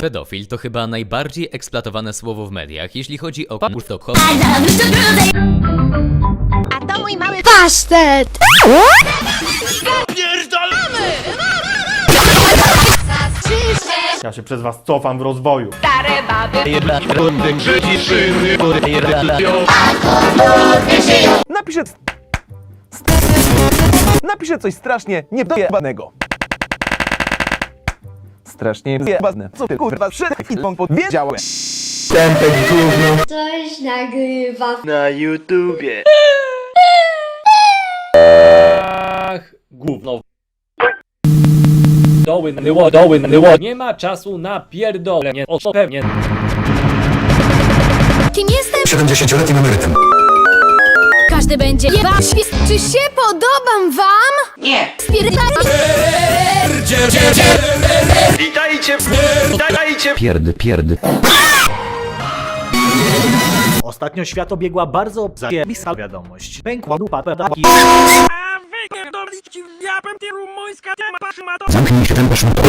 Pedofil to chyba najbardziej eksploatowane słowo w mediach, jeśli chodzi o to A to mój mały Pasztet! Ja się przez was cofam w rozwoju. stare baby. Napiszę... Napiszę coś strasznie niedojebanego. Strasznie zjebane. Co ty kurwa przed chwilą powiedziałeś? Coś nagrywa. Ach, gówno. Doły, nyło, doły, nyło. Nie ma czasu na pierdolenie. O to pewnie. Kim jestem? 70-letnim emerytem. Każdy będzie jebać. Czy się podobam wam? Nie. Pierdy, pierdy. Ostatnio świat obiegła bardzo zajebista wiadomość. Pękła dupa pedaki. Zamknij się ten paszmato.